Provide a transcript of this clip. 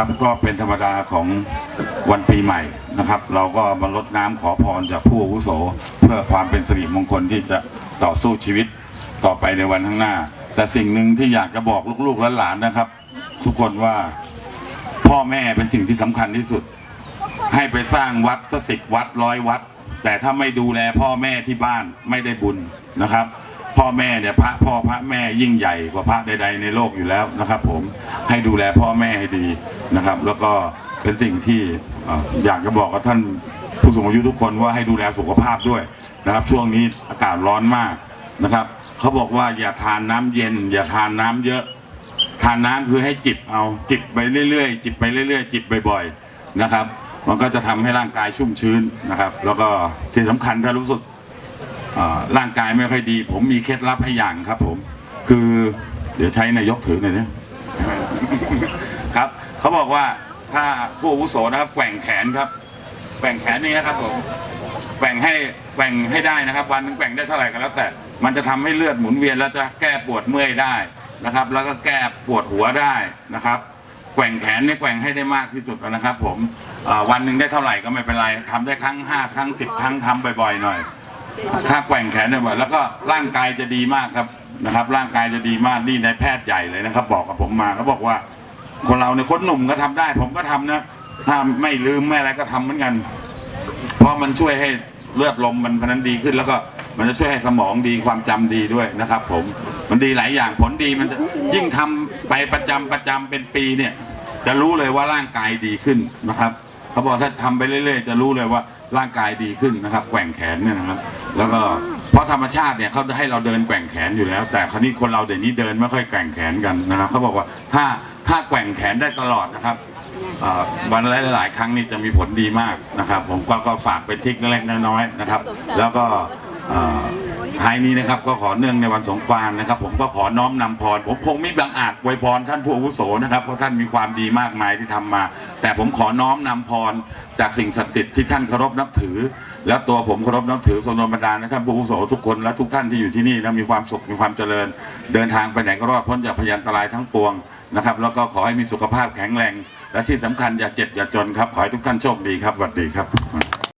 ครับก็เป็นธรรมดาของวันปีใหม่นะครับ เราก็มาลดน้ำขอพรจากผู้อาวุโส เพื่อความเป็นสิริมงคลที่จะต่อสู้ชีวิตต่อไปในวันข้างหน้า แต่สิ่งหนึ่งที่อยากจะบอกลูกๆและหลานนะครับ ทุกคนว่าพ่อแม่เป็นสิ่งที่สำคัญที่สุด ให้ไปสร้างวัดสักสิบวัดร้อยวัด แต่ถ้าไม่ดูแลพ่อแม่ที่บ้านไม่ได้บุญนะครับ แม่เนี่ยพระพ่อพระแม่ยิ่งใหญ่กว่าพระใด ๆ ในโลกอยู่แล้วนะครับ ผมให้ดูแลพ่อแม่ให้ดีนะครับ แล้วก็เป็นสิ่งที่อยากจะบอกกับท่านผู้สูงอายุทุกคนว่าให้ดูแลสุขภาพด้วยนะครับ ช่วงนี้อากาศร้อนมากนะครับเขาบอกว่าอย่าทานน้ำเย็น อย่าทานน้ำเยอะ ทานน้ำคือให้จิบเอาจิบไปเรื่อยๆจิบไปเรื่อยๆจิบบ่อยๆนะครับ มันก็จะทำให้ร่างกายชุ่มชื้นนะครับ แล้วก็ที่สำคัญถ้ารู้สึก ร่างกายไม่ค่อยดี ผมมีเคล็ดลับให้อย่างครับ ผม คือเดี๋ยวใช้นายกถือหน่อยนะครับเขาบอกว่าถ้าผู้อาวุโสนะครับแกว่งแขนครับแกว่งแขนนี่นะครับผมแกว่งให้แกว่งให้ได้นะครับ วันหนึงแกว่งได้เท่าไหร่ก็แล้วแต่ มันจะทำให้เลือดหมุนเวียนแล้วจะแก้ปวดเมื่อยได้นะครับ แล้วก็แก้ปวดหัวได้นะครับแกว่งแขนนี่แกว่งให้ได้มากที่สุดนะครับ ผมวันหนึ่งได้เท่าไหร่ก็ไม่เป็นไรทำได้ครั้งห้าครั้งสิบครั้งทำบ่อยๆหน่อย ถ้าแกว่งแขนเนี่ยบ่อยแล้วก็ร่างกายจะดีมากครับนะครับ ร่างกายจะดีมากนี่นายแพทย์ใหญ่เลยนะครับ บอกกับผมมาเขาบอกว่า คนเราเนี่ยคนหนุ่มก็ทำได้ ผมก็ทำนะถ้าไม่ลืมไม่อะไรก็ทำเหมือนกัน เพราะมันช่วยให้เลือดลมมันพนันดีขึ้นแล้วก็มันจะช่วยให้สมองดีความจำดีด้วยนะครับ ผมมันดีหลายอย่างผลดีมันจะยิ่งทำไปประจำประจำเป็นปีเนี่ย จะรู้เลยว่าร่างกายดีขึ้นนะครับ เขาบอกถ้าทำไปเรื่อยๆ จะรู้เลยว่าร่างกายดีขึ้นนะครับแกว่งแขนเนี่ยนะครับ แล้วก็เพราะธรรมชาติเนี่ยเขาให้เราเดินแกว่งแขนอยู่แล้ว แต่คราวนี้คนเราเดี๋ยวนี้เดินไม่ค่อยแกว่งแขนกันนะครับเขาบอกว่าถ้าถ้าแกว่งแขนได้ตลอดนะครับวันละหลายๆ ครั้งนี่จะมีผลดีมากนะครับ ผมก็ก็ฝากเป็นทิกเล็กๆน้อยๆนะครับ แล้วก็ ท้ายนี้นะครับก็ขอเนื่องในวันสงกรานต์นะครับ ผมก็ขอน้อมนำพร ผมคงไม่บังอาจอวยพรท่านผู้อาวุโสนะครับเพราะท่านมีความดีมากมายที่ทำมา แต่ผมขอน้อมนำพรจากสิ่งศักดิ์สิทธิ์ที่ท่านเคารพนับถือ แล้วตัวผมเคารพนับถือทรงโดนบันดาลให้ท่านผู้อาวุโสทุกคนและทุกท่านที่อยู่ที่นี่นะมีความสุขมีความเจริญ เดินทางไปไหนก็รอดพ้นจากพยันตรายทั้งปวงนะครับแล้วก็ขอให้มีสุขภาพแข็งแรง และที่สำคัญอย่าเจ็บอย่าจนครับขอให้ทุกท่านโชคดีครับสวัสดีครับ